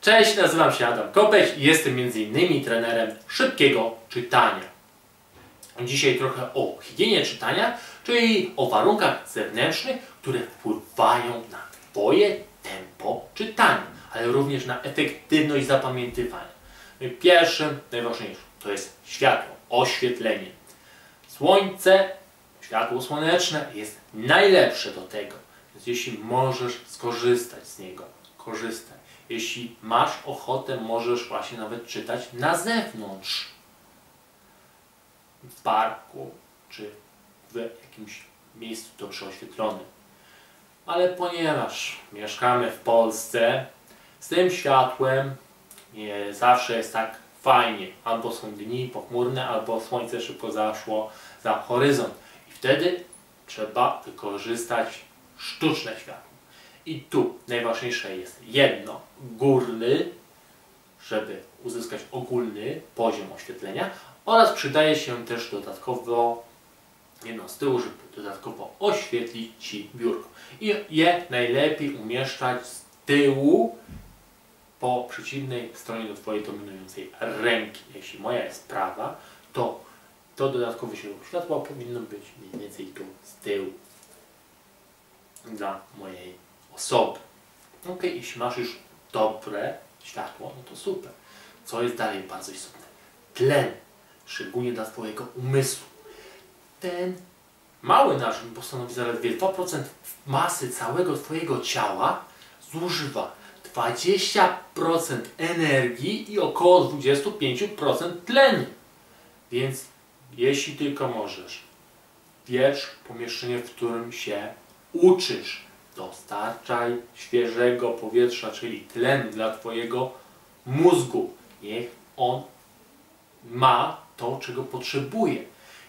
Cześć, nazywam się Adam Kopeć i jestem m.in. trenerem szybkiego czytania. Dzisiaj trochę o higienie czytania, czyli o warunkach zewnętrznych, które wpływają na Twoje tempo czytania, ale również na efektywność zapamiętywania. Pierwszym, najważniejszym, to jest światło, oświetlenie. Słońce, światło słoneczne jest najlepsze do tego. Więc jeśli możesz skorzystać z niego, korzystaj. Jeśli masz ochotę, możesz właśnie nawet czytać na zewnątrz. W parku, czy w jakimś miejscu dobrze oświetlonym. Ale ponieważ mieszkamy w Polsce, z tym światłem nie zawsze jest tak fajnie. Albo są dni pochmurne, albo słońce szybko zaszło za horyzont. I wtedy trzeba wykorzystać sztuczne światło. I tu najważniejsze jest jedno, górny, żeby uzyskać ogólny poziom oświetlenia oraz przydaje się też dodatkowo jedno z tyłu, żeby dodatkowo oświetlić Ci biurko. I je najlepiej umieszczać z tyłu po przeciwnej stronie do Twojej dominującej ręki. Jeśli moja jest prawa, to to dodatkowe źródło światła powinno być mniej więcej tu z tyłu dla mojej osoby. Ok, jeśli masz już dobre światło, no to super. Co jest dalej bardzo istotne? Tlen, szczególnie dla Twojego umysłu. Ten mały narzędź, bo stanowi zaledwie 2% masy całego Twojego ciała, zużywa 20% energii i około 25% tlenu. Więc jeśli tylko możesz, bierz pomieszczenie, w którym się uczysz. Dostarczaj świeżego powietrza, czyli tlenu dla Twojego mózgu. Niech on ma to, czego potrzebuje.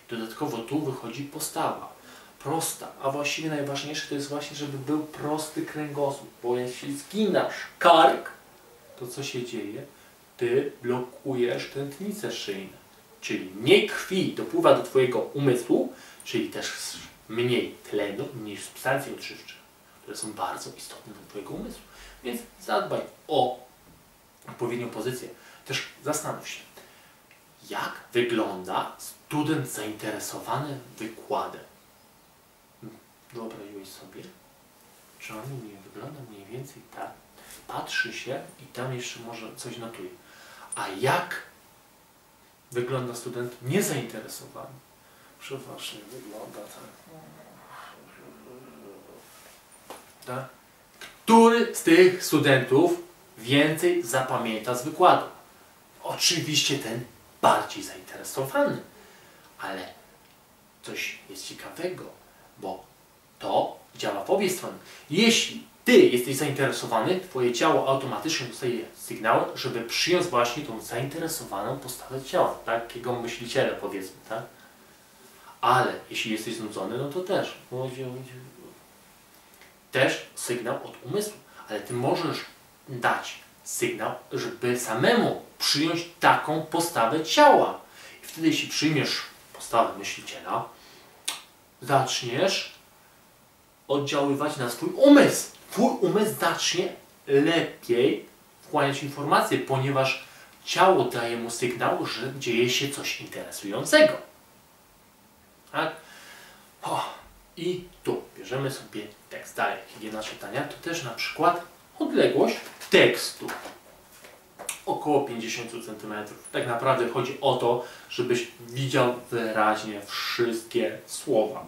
Dodatkowo tu wychodzi postawa. Prosta, a właściwie najważniejsze to jest właśnie, żeby był prosty kręgosłup, bo jeśli zginasz kark, to co się dzieje? Ty blokujesz tętnice szyjne. Czyli mniej krwi dopływa do Twojego umysłu, czyli też mniej tlenu, mniej substancji odżywczych, które są bardzo istotne dla Twojego umysłu. Więc zadbaj o odpowiednią pozycję. Też zastanów się, jak wygląda student zainteresowany wykładem. Wyobraziłeś sobie, czy on nie wygląda mniej więcej tak, patrzy się i tam jeszcze może coś notuje. A jak wygląda student niezainteresowany? Przeważnie wygląda tak. Tak. Który z tych studentów więcej zapamięta z wykładu? Oczywiście ten bardziej zainteresowany. Ale coś jest ciekawego, bo to działa w obie strony. Jeśli Ty jesteś zainteresowany, Twoje ciało automatycznie dostaje sygnał, żeby przyjąć właśnie tą zainteresowaną postawę ciała, takiego myśliciela powiedzmy, tak? Ale jeśli jesteś znudzony, no to też. Też sygnał od umysłu. Ale Ty możesz dać sygnał, żeby samemu przyjąć taką postawę ciała. I wtedy jeśli przyjmiesz postawę myśliciela, zaczniesz oddziaływać na swój umysł. Twój umysł zacznie lepiej wchłaniać informacje, ponieważ ciało daje mu sygnał, że dzieje się coś interesującego. Tak? O, I tu bierzemy sobie tekst dalej. Higiena czytania to też na przykład odległość tekstu. Około 50 cm. Tak naprawdę chodzi o to, żebyś widział wyraźnie wszystkie słowa.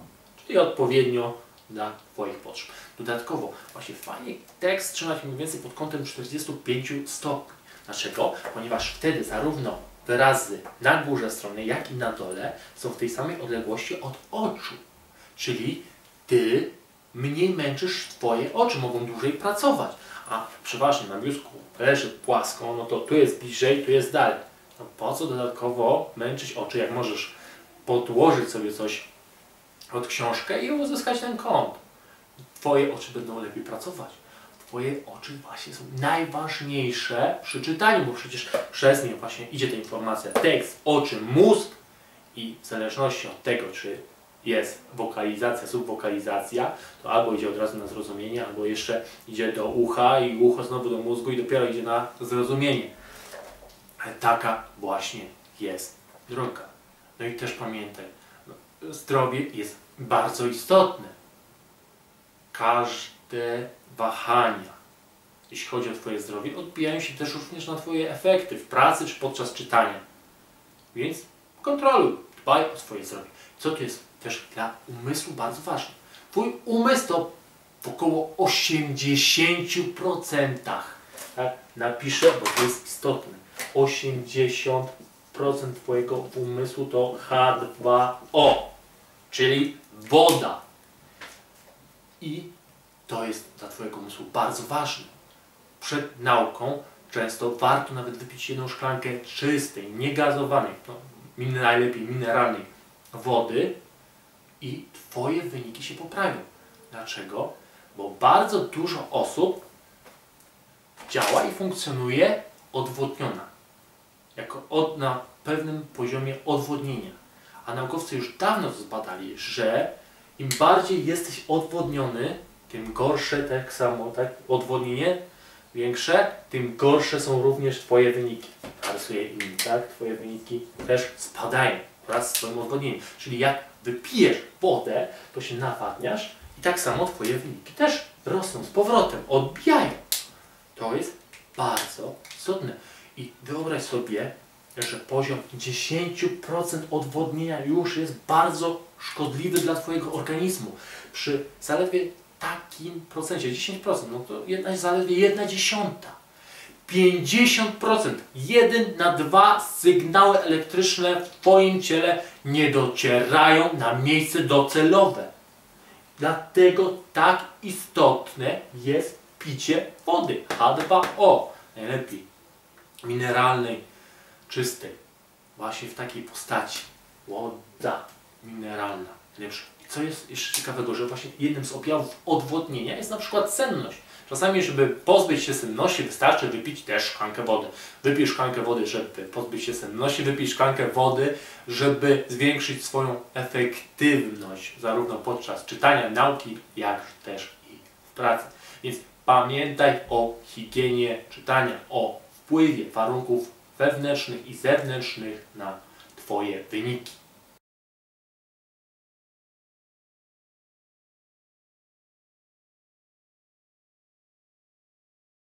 Czyli odpowiednio dla Twoich potrzeb. Dodatkowo, właśnie fajnie tekst trzymać mniej więcej pod kątem 45 stopni. Dlaczego? Ponieważ wtedy zarówno wyrazy na górze strony, jak i na dole są w tej samej odległości od oczu. Czyli Ty mniej męczysz Twoje oczy, mogą dłużej pracować. A przeważnie na biusku leży płasko, no to tu jest bliżej, tu jest dalej. No po co dodatkowo męczyć oczy, jak możesz podłożyć sobie coś od książkę i uzyskać ten kąt. Twoje oczy będą lepiej pracować. Twoje oczy właśnie są najważniejsze przy czytaniu, bo przecież przez nie właśnie idzie ta informacja, tekst, oczy, mózg i w zależności od tego, czy jest wokalizacja, subwokalizacja, to albo idzie od razu na zrozumienie, albo jeszcze idzie do ucha i ucho znowu do mózgu i dopiero idzie na zrozumienie. Taka właśnie jest droga. No i też pamiętaj, no, zdrowie jest bardzo istotne. Każde wahania, jeśli chodzi o Twoje zdrowie, odbijają się też również na Twoje efekty w pracy czy podczas czytania. Więc kontroluj, dbaj o swoje zdrowie. Co to jest też dla umysłu bardzo ważne. Twój umysł to w około 80%. Tak? Napiszę, bo to jest istotne. 80% Twojego umysłu to H2O, czyli woda. I to jest dla Twojego umysłu bardzo ważne. Przed nauką często warto nawet wypić jedną szklankę czystej, niegazowanej, no, najlepiej mineralnej wody i Twoje wyniki się poprawią. Dlaczego? Bo bardzo dużo osób działa i funkcjonuje odwodniona. Jako od, na pewnym poziomie odwodnienia. A naukowcy już dawno zbadali, że im bardziej jesteś odwodniony, tym gorsze tak samo, tak, odwodnienie większe, tym gorsze są również Twoje wyniki. Rysuję im, tak? Twoje wyniki też spadają wraz z Twoim odwodnieniem. Czyli jak wypijesz wodę, to się nawadniasz i tak samo Twoje wyniki też rosną z powrotem, odbijają. To jest bardzo istotne. I wyobraź sobie, że poziom 10% odwodnienia już jest bardzo szkodliwy dla Twojego organizmu. Przy zaledwie takim procencie, 10%, no to jedna, zaledwie jedna dziesiąta. 50%, 1 na 2 sygnały elektryczne w Twoim ciele nie docierają na miejsce docelowe. Dlatego tak istotne jest picie wody H2O. Najlepiej mineralnej, czystej. Właśnie w takiej postaci. Woda mineralna. Lepsza. I co jest jeszcze ciekawego, że właśnie jednym z objawów odwodnienia jest na przykład senność. Czasami, żeby pozbyć się senności, wystarczy wypić też szklankę wody. Wypij szklankę wody, żeby pozbyć się senności, wypij szklankę wody, żeby zwiększyć swoją efektywność, zarówno podczas czytania, nauki, jak też i w pracy. Więc pamiętaj o higienie czytania, o wpływie warunków wewnętrznych i zewnętrznych na Twoje wyniki.